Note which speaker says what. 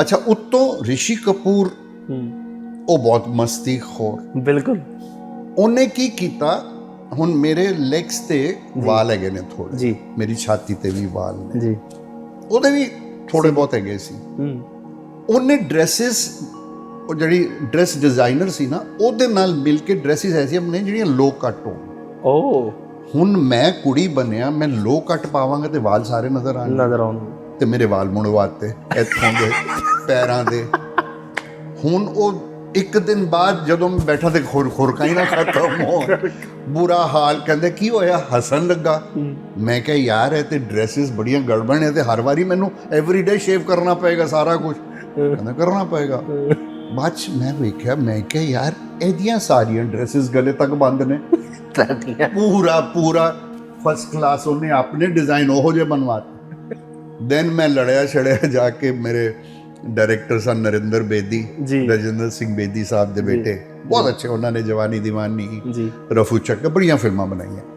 Speaker 1: ਅੱਛਾ ਉੱਤੋਂ ਰਿਸ਼ੀ ਕਪੂਰ ਉਹ ਬਹੁਤ ਮਸਤੀ ਖੋਰ।
Speaker 2: ਬਿਲਕੁਲ।
Speaker 1: ਉਹਨੇ ਕੀ ਕੀਤਾ? ਹੁਣ ਮੇਰੇ ਲੈਗਸ ਤੇ ਵਾਲ ਹੈਗੇ ਨੇ ਥੋੜੇ
Speaker 2: ਜੀ।
Speaker 1: ਮੇਰੀ ਛਾਤੀ ਤੇ ਵੀ ਵਾਲ ਨੇ।
Speaker 2: ਜੀ।
Speaker 1: ਉਹਦੇ ਵੀ ਥੋੜੇ ਬਹੁਤ ਹੈਗੇ ਸੀ।
Speaker 2: ਹੂੰ।
Speaker 1: ਉਹਨੇ ਡਰੈਸਸ ਉਹ ਜਿਹੜੀ ਡਰੈਸ ਡਿਜ਼ਾਈਨਰ ਸੀ ਨਾ ਉਹਦੇ ਨਾਲ ਮਿਲ ਕੇ ਡਰੈਸਸ ਐਸੀਆਂ ਬਣਾਈਆਂ ਜਿਹੜੀਆਂ ਲੋ ਕੱਟ ਹੋਣ।
Speaker 2: ਓ
Speaker 1: ਹੁਣ ਮੈਂ ਕੁੜੀ ਬਣਿਆ ਮੈਂ ਲੋ ਕੱਟ ਪਾਵਾਂਗਾ ਤੇ ਵਾਲ ਸਾਰੇ ਨਜ਼ਰ ਆਣਗੇ
Speaker 2: ਨਜ਼ਰ ਆਉਣ
Speaker 1: ਤੇ ਮੇਰੇ ਵਾਲ ਮੁੜਵਾਤੇ ਇੱਥੋਂ ਦੇ ਪੈਰਾਂ ਦੇ। ਹੁਣ ਉਹ ਇੱਕ ਦਿਨ ਬਾਅਦ ਜਦੋਂ ਮੈਂ ਬੈਠਾ ਤੇ ਖੁਰ ਖੁਰਕਾਂ ਹੀ ਨਾ ਖਤਮ ਹੋ ਬੁਰਾ ਹਾਲ ਕਹਿੰਦੇ ਕੀ ਹੋਇਆ? ਹਸਣ ਲੱਗਾ। ਮੈਂ ਕਿਹਾ ਯਾਰ ਇਹ ਤੇ ਡਰੈਸਸ ਬੜੀਆਂ ਗੜਬੜ ਨੇ ਤੇ ਹਰ ਵਾਰੀ ਮੈਨੂੰ ਐਵਰੀਡੇ ਸ਼ੇਵ ਕਰਨਾ ਪਏਗਾ ਸਾਰਾ ਕੁਝ ਕਹਿੰਦਾ ਕਰਨਾ ਪਏਗਾ। ਬਾਅਦ ਮੈਂ ਵੇਖਿਆ ਮੈਂ ਕਿਹਾ ਯਾਰ ਇਹਦੀਆਂ ਸਾਰੀਆਂ ਡਰੈਸਸ ਗਲੇ ਤੱਕ ਬੰਦ ਨੇ। ਪੂਰਾ ਪੂਰਾ ਫਸਟ ਕਲਾਸ ਉਹਨੇ ਆਪਣੇ ਡਿਜ਼ਾਈਨ ਉਹੋ ਜਿਹੇ ਬਣਵਾਤੇ। ਦੈਨ ਮੈਂ ਲੜਿਆ ਛੜਿਆ ਜਾ ਕੇ ਮੇਰੇ ਡਾਇਰੈਕਟਰ ਸਨ ਨਰਿੰਦਰ ਬੇਦੀ। ਰਜਿੰਦਰ ਸਿੰਘ ਬੇਦੀ ਸਾਹਿਬ ਦੇ ਬੇਟੇ। ਬਹੁਤ ਅੱਛੇ ਉਹਨਾਂ ਨੇ ਜਵਾਨੀ ਦੀਵਾਨੀ
Speaker 2: ਜੀ।
Speaker 1: ਰਫੂ ਚੱਕ ਬੜੀਆਂ ਫਿਲਮਾਂ ਬਣਾਈਆਂ।